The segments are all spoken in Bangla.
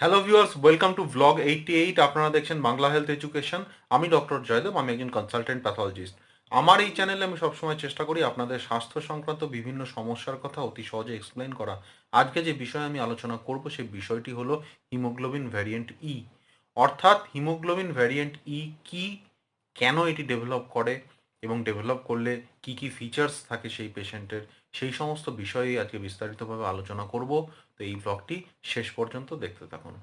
Hello viewers welcome to blog eighty eight আপনারা দেখছেন বাংলা হেলথ এডুকেশন আমি ডক্টর জয়দেব, আমি একজন কনসালটেন্ট প্যাথোলজিস্ট আমার এই চ্যানেলে আমি সবসময় চেষ্টা করি আপনাদের স্বাস্থ্য সংক্রান্ত বিভিন্ন সমস্যার কথা অতি সহজে এক্সপ্লেন করা। আজকে যে বিষয়ে আমি আলোচনা করব সেই বিষয়টি হলো হিমোগ্লোবিন ভ্যারিয়েন্ট ই অর্থাৎ হিমোগ্লোবিন ভ্যারিয়েন্ট ই কি, কেন এটি ডেভেলপ করে? এবং ডেভেলপ করলে কি কি ফিচার্স থাকে সেই পেশেন্টের সেই সমস্ত বিষয়েই আজকে বিস্তারিতভাবে আলোচনা করব। তো এই ব্লগটি শেষ পর্যন্ত দেখতে থাকুন।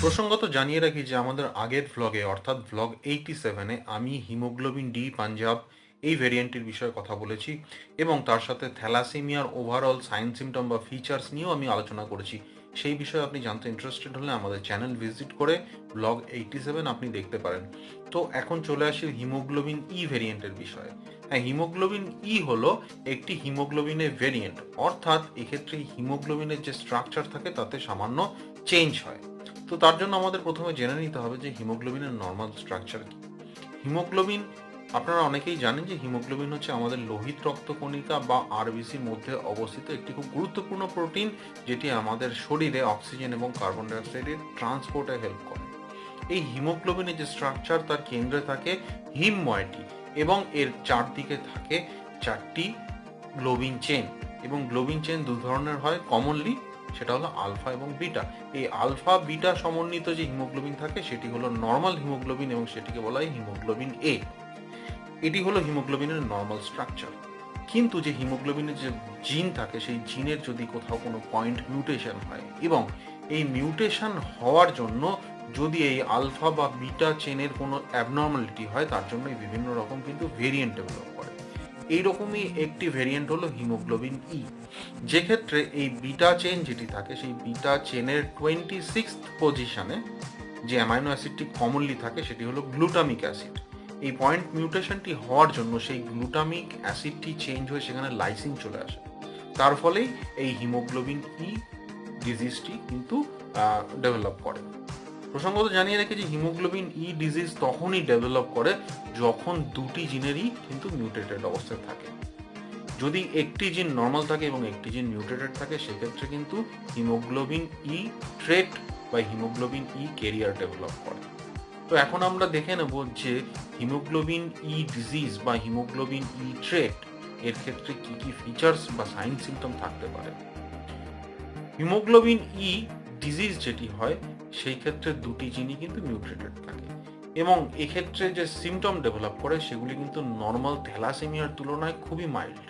প্রসঙ্গত জানিয়ে রাখি যে আমাদের আগের ভ্লগে অর্থাৎ ভ্লগ এইটি সেভেনে আমি হিমোগ্লোবিন ডি পাঞ্জাব এই ভেরিয়েন্টের বিষয়ে কথা বলেছি এবং তার সাথে থ্যালাসেমিয়ার ওভারঅল সাইন সিমটম বা ফিচার্স নিয়েও আমি আলোচনা করেছি। সেই বিষয়ে আপনি জানতে ইন্টারেস্টেড হলে আমাদের চ্যানেল ভিজিট করে ব্লগ এইটি সেভেন আপনি দেখতে পারেন। তো এখন চলে আসি হিমোগ্লোবিন ই ভেরিয়েন্টের বিষয়ে। হ্যাঁ হিমোগ্লোবিন ই হলো একটি হিমোগ্লোবিনের ভেরিয়েন্ট অর্থাৎ এক্ষেত্রে হিমোগ্লোবিনের যে স্ট্রাকচার থাকে তাতে সামান্য চেঞ্জ হয়। তো তার জন্য আমাদের প্রথমে জেনে নিতে হবে যে হিমোগ্লোবিনের নর্মাল স্ট্রাকচার কি। হিমোগ্লোবিন আপনারা অনেকেই জানেন যে হিমোগ্লোবিন হচ্ছে আমাদের লোহিত রক্তকণিকা বা আরবিসির মধ্যে অবস্থিত একটি খুব গুরুত্বপূর্ণ প্রোটিন যেটি আমাদের শরীরে অক্সিজেন এবং কার্বন ডাইঅক্সাইডের ট্রান্সপোর্টে হেল্প করে। এই হিমোগ্লোবিনের যে স্ট্রাকচার তার কেন্দ্রে থাকে হিম ময়টি এবং এর চারদিকে থাকে চারটি গ্লোবিন চেন এবং গ্লোবিন চেন দু ধরনের হয়। কমনলি সেটা হলো আলফা এবং বিটা। এই আলফা, বিটা সমন্বিত যে হিমোগ্লোবিন থাকে সেটি হলো নর্মাল হিমোগ্লোবিন এবং সেটিকে বলা হয় হিমোগ্লোবিন এ। এটি হলো হিমোগ্লোবিনের নর্মাল স্ট্রাকচার কিন্তু যে হিমোগ্লোবিনের যে জিন থাকে, সেই জিনের যদি কোথাও কোনো পয়েন্ট মিউটেশন হয় এবং এই মিউটেশন হওয়ার জন্য যদি এই আলফা বা বিটা চেনের কোনো অ্যাবনর্মালিটি হয়, তার জন্য বিভিন্ন রকম কিন্তু ভেরিয়েন্ট ডেভেলপ করে। এইরকমই একটি ভেরিয়েন্ট হলো হিমোগ্লোবিন ই যে ক্ষেত্রে এই বিটা চেন যেটি থাকে, সেই বিটা চেনের টোয়েন্টি সিক্স পজিশনে যে অ্যামাইনো অ্যাসিডটি কমনলি থাকে, সেটি হলো গ্লুটামিক অ্যাসিড এই পয়েন্ট মিউটেশনটি হওয়ার জন্য সেই গ্লুটামিক অ্যাসিডটি চেঞ্জ হয়ে সেখানে লাইসিন চলে আসে। তার ফলেই এই হিমোগ্লোবিন ই ডিজিজটি কিন্তু ডেভেলপ করে। প্রসঙ্গত জানিয়ে রেখে যে হিমোগ্লোবিন ই ডিজিজ তখনই ডেভেলপ করে যখন দুটি জিনেরই কিন্তু মিউটেটেড অবস্থায় থাকে। যদি একটি জিন নর্মাল থাকে এবং একটি জিন মিউটেটেড থাকে, সেক্ষেত্রে কিন্তু হিমোগ্লোবিন ই ট্রেট বা হিমোগ্লোবিন ই কেরিয়ার ডেভেলপ করে। তো এখন আমরা দেখে নেব যে হিমোগ্লোবিন ই ডিজিজ বা হিমোগ্লোবিন ই ট্রেট এর ক্ষেত্রে কি কি ফিচার্স বা সাইন সিমটম থাকতে পারে। হিমোগ্লোবিন ই ডিজিজ যেটি হয়, সেই ক্ষেত্রে দুটি জিনই কিন্তু মিউটেটেড থাকে এবং এক্ষেত্রে যে সিমটম ডেভেলপ করে, সেগুলি কিন্তু নর্মাল থ্যালাসেমিয়ার তুলনায় খুবই মাইল্ড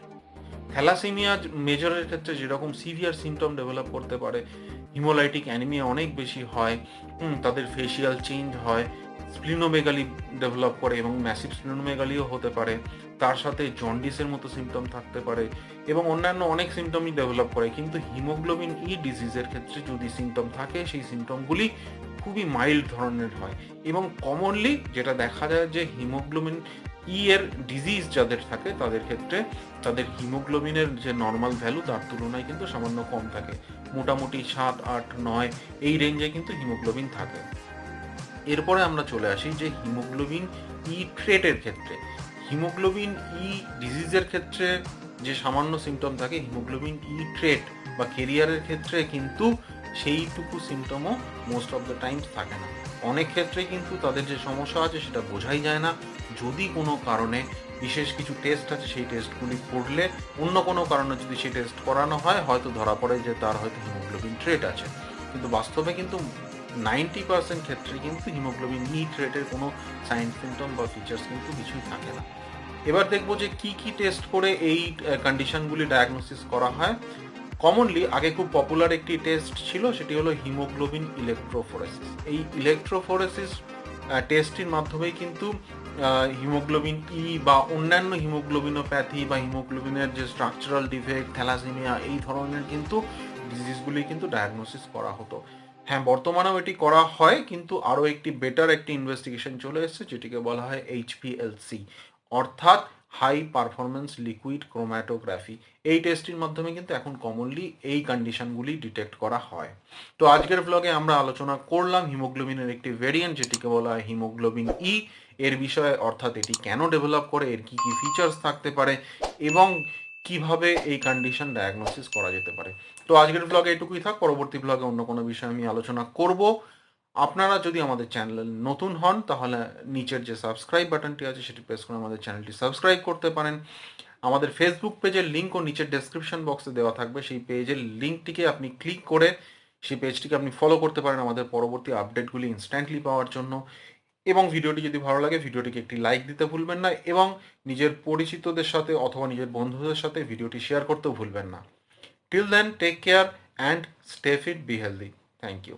থ্যালাসেমিয়া মেজরের ক্ষেত্রে যেরকম সিভিয়ার সিমটম ডেভেলপ করতে পারে হিমোলাইটিক অ্যানিমিয়া অনেক বেশি হয় তাদের ফেসিয়াল চেঞ্জ হয় স্প্লিনোমেগালি ডেভেলপ করে এবং ম্যাসিভ স্প্লিনোমেগালিও হতে পারে। তার সাথে জন্ডিসের মতো সিমটম থাকতে পারে এবং অন্যান্য অনেক সিমটমই ডেভেলপ করে। কিন্তু হিমোগ্লোবিন ই ডিজিজের ক্ষেত্রে যদি সিমটম থাকে, সেই সিমটমগুলি খুবই মাইল্ড ধরনের হয়। এবং কমনলি যেটা দেখা যায় যে হিমোগ্লোবিন ই এর ডিজিজ যাদের থাকে, তাদের ক্ষেত্রে তাদের হিমোগ্লোবিনের যে নর্মাল ভ্যালু তার তুলনায় কিন্তু সামান্য কম থাকে। মোটামুটি সাত, আট, নয়, এই রেঞ্জে কিন্তু হিমোগ্লোবিন থাকে। এরপরে আমরা চলে আসি যে হিমোগ্লোবিন ই ট্রেটের ক্ষেত্রে। হিমোগ্লোবিন ই ডিজিজের ক্ষেত্রে যে সামান্য সিমটম থাকে, হিমোগ্লোবিন ই ট্রেট বা কেরিয়ারের ক্ষেত্রে কিন্তু সেইটুকু সিমটমও মোস্ট অফ দ্য টাইমস থাকে না। অনেক ক্ষেত্রে কিন্তু তাদের যে সমস্যা আছে সেটা বোঝাই যায় না। যদি কোনো কারণে বিশেষ কিছু টেস্ট আছে, সেই টেস্টগুলি করলে অন্য কোনো কারণে যদি সেই টেস্ট করানো হয়, হয়তো ধরা পড়ে যে তার হয়তো হিমোগ্লোবিন ট্রেট আছে। কিন্তু বাস্তবে কিন্তু নাইনটি পার্সেন্ট ক্ষেত্রে কিন্তু হিমোগ্লোবিন ই ট্রেটের কোনো সাইন সিমটম বা ফিচার্স কিন্তু কিছুই থাকে না। এবার দেখব যে কি কি টেস্ট করে এই কন্ডিশনগুলি ডায়াগনোসিস করা হয়। কমনলি আগে খুব পপুলার একটি টেস্ট ছিল, সেটি হলো হিমোগ্লোবিন ইলেকট্রোফোরেসিস এই ইলেকট্রোফোরেসিস টেস্টটির মাধ্যমেই কিন্তু হিমোগ্লোবিন ই বা অন্যান্য হিমোগ্লোবিনোপ্যাথি বা হিমোগ্লোবিনের যে স্ট্রাকচারাল ডিফেক্ট থ্যালাসেমিয়া এই ধরনের কিন্তু ডিজিজগুলি কিন্তু ডায়াগনোসিস করা হতো। হ্যাঁ বর্তমানেও এটি করা হয়, কিন্তু আরও একটি বেটার একটি ইনভেস্টিগেশন চলে এসেছে, যেটিকে বলা হয় এইচপিএলসি অর্থাৎ হাই পারফরমেন্স লিকুইড ক্রোম্যাটোগ্রাফি এই টেস্টটির মাধ্যমে কিন্তু এখন কমনলি এই কন্ডিশনগুলি ডিটেক্ট করা হয়। তো আজকের ব্লগে আমরা আলোচনা করলাম হিমোগ্লোবিনের একটি ভেরিয়েন্ট যেটিকে বলা হয় হিমোগ্লোবিন ই এর বিষয়ে, অর্থাৎ এটি কেন ডেভেলপ করে, এর কি কি ফিচার্স থাকতে পারে, এবং কীভাবে এই কন্ডিশন ডায়াগনোসিস করা যেতে পারে? তো আজকের ব্লগে এটুকুই থাক, পরবর্তী ব্লগে অন্য কোনো বিষয়ে আমি আলোচনা করব। আপনারা যদি আমাদের চ্যানেলে নতুন হন, তাহলে নিচের যে সাবস্ক্রাইব বাটনটি আছে, সেটি প্রেস করে আমাদের চ্যানেলটি সাবস্ক্রাইব করতে পারেন। আমাদের ফেসবুক পেজের লিঙ্কও নিচের ডেসক্রিপশন বক্সে দেওয়া থাকবে। সেই পেজের লিঙ্কটিকে আপনি ক্লিক করে, সেই পেজটিকে আপনি ফলো করতে পারেন আমাদের পরবর্তী আপডেটগুলি ইনস্ট্যান্টলি পাওয়ার জন্য। এবং ভিডিওটি যদি ভালো লাগে, ভিডিওটিকে একটি লাইক দিতে ভুলবেন না এবং নিজের পরিচিতদের সাথে অথবা নিজের বন্ধুদের সাথে ভিডিওটি শেয়ার করতেও ভুলবেন না। Till then take care and stay fit be healthy thank you